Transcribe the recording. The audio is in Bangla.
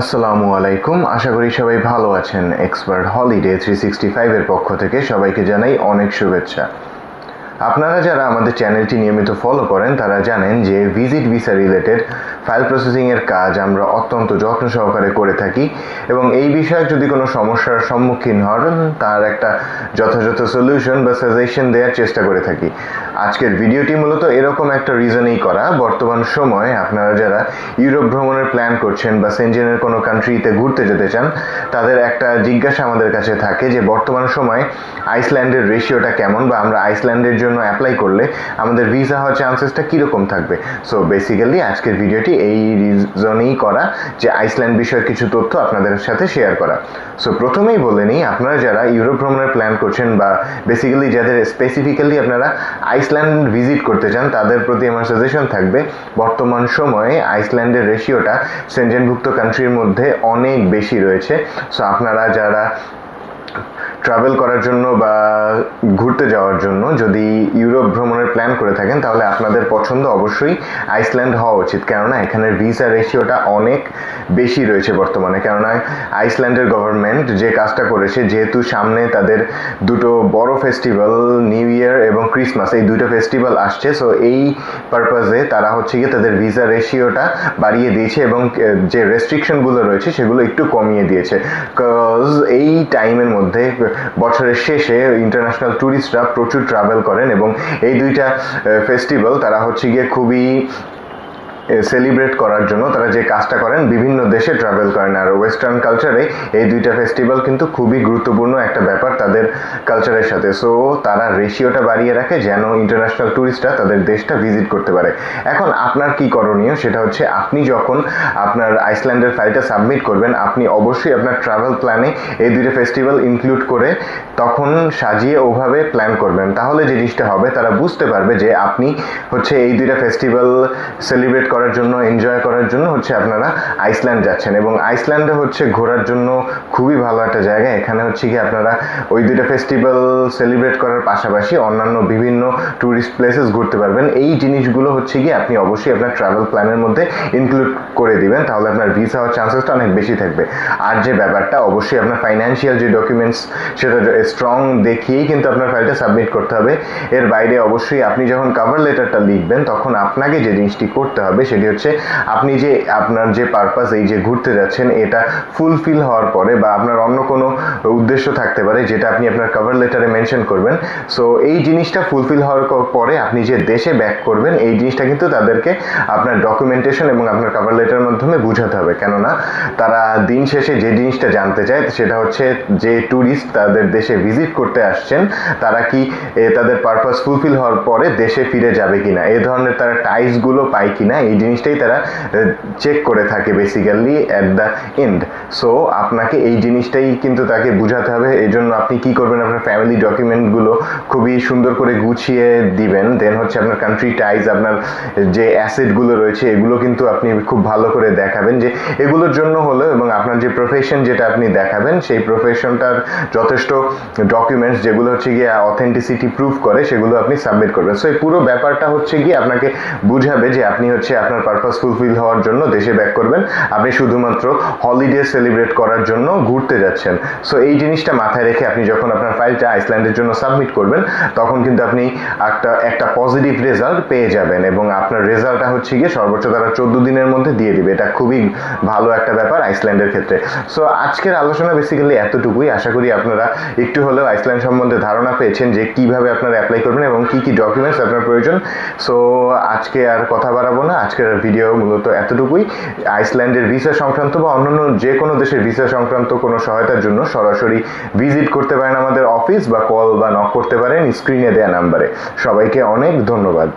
আসসালামু আলাইকুম। আশা করি সবাই ভালো আছেন। এক্সপার্ট হলিডে থ্রি সিক্সটি ফাইভের পক্ষ থেকে সবাইকে জানাই অনেক শুভেচ্ছা। আপনারা যারা আমাদের চ্যানেলটি নিয়মিত ফলো করেন, তারা জানেন যে ভিজিট ভিসা রিলেটেড ফাইল প্রসেসিংয়ের কাজ আমরা অত্যন্ত যত্ন সহকারে করে থাকি এবং এই বিষয়ে যদি কোনো সমস্যার সম্মুখীন হন, তার একটা যথাযথ সলিউশন বা সাজেশন দেওয়ার চেষ্টা করে থাকি। আজকের ভিডিওটি মূলত এরকম একটা রিজনেই করা। বর্তমান সময়ে আপনারা যারা ইউরোপ ভ্রমণের প্ল্যান করছেন বা সেনজেনের কোনো কান্ট্রিতে ঘুরতে যেতে চান, তাদের একটা জিজ্ঞাসা আমাদের কাছে থাকে যে, বর্তমান সময়ে আইসল্যান্ডের রেশিওটা কেমন বা আমরা আইসল্যান্ডের জন্য অ্যাপ্লাই করলে আমাদের ভিসা হওয়ার চান্সেসটা কীরকম থাকবে? সো বেসিক্যালি আজকের ভিডিওটি এই রিজনেই করা যে আইসল্যান্ড বিষয়ে কিছু তথ্য আপনাদের সাথে শেয়ার করা। সো প্রথমেই বলে নিই, আপনারা যারা ইউরোপ ভ্রমণের প্ল্যান করছেন বা বেসিক্যালি যাদের স্পেসিফিক্যালি আপনারা আইসল্যান্ড ভিজিট করতে চান, তাদের প্রতি আমার সাজেশন থাকবে, বর্তমান সময়ে আইসল্যান্ডের রেশিওটা সেনজেনভুক্ত কান্ট্রির মধ্যে অনেক বেশি রয়েছে। সো আপনারা যারা ট্রাভেল করার জন্য বা ঘুরতে যাওয়ার জন্য যদি ইউরোপ ভ্রমণের প্ল্যান করে থাকেন, তাহলে আপনাদের পছন্দ অবশ্যই আইসল্যান্ড হওয়া উচিত। কেননা এখানে ভিসা রেশিওটা অনেক বেশি রয়েছে বর্তমানে। কেননা আইসল্যান্ডের গভর্নমেন্ট যে কাজটা করেছে, যেহেতু সামনে তাদের দুটো বড় ফেস্টিভ্যাল নিউ ইয়ার এবং ক্রিসমাস এই দুটো ফেস্টিভ্যাল আসছে সো এই পারপাজে তারা হচ্ছে গিয়ে তাদের ভিসা রেশিওটা বাড়িয়ে দিয়েছে এবং যে রেস্ট্রিকশনগুলো রয়েছে, সেগুলো একটু কমিয়ে দিয়েছে। কজ এই টাইমের মধ্যে বছরের শেষে ইন্টারন্যাশনাল ট্যুরিস্টরা প্রচুর ট্রাভেল করেন এবং এই দুইটা ফেস্টিভ্যাল তারা হচ্ছে গিয়ে খুবই সেলিব্রেট করার জন্য তারা যে কাজটা করেন, বিভিন্ন দেশে ট্রাভেল করেন। আর ওয়েস্টার্ন কালচারে এই দুইটা ফেস্টিভ্যাল কিন্তু খুবই গুরুত্বপূর্ণ একটা ব্যাপার তাদের কালচারের সাথে। সো তারা রেশিওটা বাড়িয়ে রাখে যেন ইন্টারন্যাশনাল ট্যুরিস্টরা তাদের দেশটা ভিজিট করতে পারে। এখন আপনার কি করণীয়? সেটা হচ্ছে আপনি যখন আপনার আইসল্যান্ডের ফাইলটা সাবমিট করবেন, আপনি অবশ্যই আপনার ট্রাভেল প্ল্যানে এই দুইটা ফেস্টিভ্যাল ইনক্লুড করে তখন সাজিয়ে ওভাবে প্ল্যান করবেন। তাহলে যে জিনিসটা হবে, তারা বুঝতে পারবে যে আপনি হচ্ছে এই দুইটা ফেস্টিভ্যাল সেলিব্রেট করার জন্য এনজয় করার জন্য হচ্ছে আপনারা আইসল্যান্ড যাচ্ছেন এবং আইসল্যান্ডে হচ্ছে ঘোরার জন্য খুবই ভালো একটা জায়গা। এখানে হচ্ছে কি আপনারা ওই দুইটা ফেস্টিভ্যাল সেলিব্রেট করার পাশাপাশি অন্যান্য বিভিন্ন ট্যুরিস্ট প্লেসেস ঘুরতে পারবেন। এই জিনিসগুলো হচ্ছে কি আপনি অবশ্যই আপনার ট্রাভেল প্ল্যানের মধ্যে ইনক্লুড করে দিবেন, তাহলে আপনার ভিসা হওয়ার চান্সেসটা অনেক বেশি থাকবে। আর যে ব্যাপারটা, অবশ্যই আপনার ফাইন্যান্সিয়াল যে ডকুমেন্টস সেটা স্ট্রং দেখিয়েই কিন্তু আপনার ফাইলটা সাবমিট করতে হবে। এর বাইরে অবশ্যই আপনি যখন কভার লেটারটা লিখবেন, তখন আপনাকে যে জিনিসটি করতে হবে সেটি হচ্ছে আপনি যে আপনার যে পারপাস এই যে ঘুরতে যাচ্ছেন, এটা ফুলফিল হওয়ার পরে বা আপনার অন্য কোনো উদ্দেশ্য থাকতে পারে যেটা আপনি আপনার কভার লেটারে মেনশন করবেন। সো এই জিনিসটা ফুলফিল হওয়ার পরে আপনি যে দেশে ব্যাক করবেন, এই জিনিসটা কিন্তু তাদেরকে আপনার ডকুমেন্টেশন এবং আপনার কভার লেটারের মাধ্যমে বুঝাতে হবে। কেননা তারা দিন শেষে যে জিনিসটা জানতে চায়, সেটা হচ্ছে যে ট্যুরিস্ট তাদের দেশে ভিজিট করতে আসছেন, তারা কি তাদের পারপাস ফুলফিল হওয়ার পরে দেশে ফিরে যাবে কিনা? এই ধরনের তারা টাইসগুলো পায় কিনা? এই জিনিসটাই তারা চেক করে থাকে basically at the end so আপনাকে এই জিনিসটাই কিন্তু তাকে বুঝাতে হবে এই জন্য আপনি কি করবেন, আপনার ফ্যামিলি ডকুমেন্টগুলো খুবই সুন্দর করে গুছিয়ে দিবেন। দেন হচ্ছে আপনার কান্ট্রি টাইজ আপনার যে অ্যাসেটগুলো রয়েছে, এগুলো কিন্তু আপনি খুব ভালো করে দেখাবেন যে এগুলোর জন্য হলো এবং আপনার যে প্রফেশন যেটা আপনি দেখাবেন, সেই প্রফেশনটার যথেষ্ট ডকুমেন্টস যেগুলো হচ্ছে গিয়ে অথেন্টিসিটি প্রুফ করে, সেগুলো আপনি সাবমিট করবেন। সো এই পুরো ব্যাপারটা হচ্ছে গিয়ে আপনাকে বুঝাবে যে আপনি হচ্ছে আপনার পারপাস ফুলফিল হওয়ার জন্য দেশে ব্যাক করবেন। আপনি শুধুমাত্র হলিডে সেলিব্রেট করার জন্য ঘুরতে যাচ্ছেন। সো এই জিনিসটা মাথায় রেখে আপনি যখন আপনার ফাইলটা আইসল্যান্ডের জন্য সাবমিট করবেন, তখন কিন্তু আপনি একটা একটা পজিটিভ রেজাল্ট পেয়ে যাবেন এবং আপনার রেজাল্টটা হচ্ছে গিয়ে সর্বোচ্চ তারা চোদ্দ দিনের মধ্যে দিয়ে দিবে। এটা খুবই ভালো একটা ব্যাপার আইসল্যান্ডের ক্ষেত্রে। সো আজকের আলোচনা বেসিক্যালি এতটুকুই। আশা করি আপনারা একটু হলেও আইসল্যান্ড সম্বন্ধে ধারণা পেয়েছেন যে কীভাবে আপনারা অ্যাপ্লাই করবেন এবং কি কি ডকুমেন্টস আপনার প্রয়োজন। সো আজকে আর কথা বাড়াবো না। আজকের ভিডিও মূলত এতটুকুই। আইসল্যান্ডের ভিসা সংক্রান্ত বা অন্যান্য যে কোনো দেশের ভিসা সংক্রান্ত কোনো সহায়তার জন্য সরাসরি ভিজিট করতে পারেন আমাদের অফিস বা কল বা নক করতে পারেন স্ক্রিনে দেয়া নাম্বারে সবাইকে অনেক ধন্যবাদ।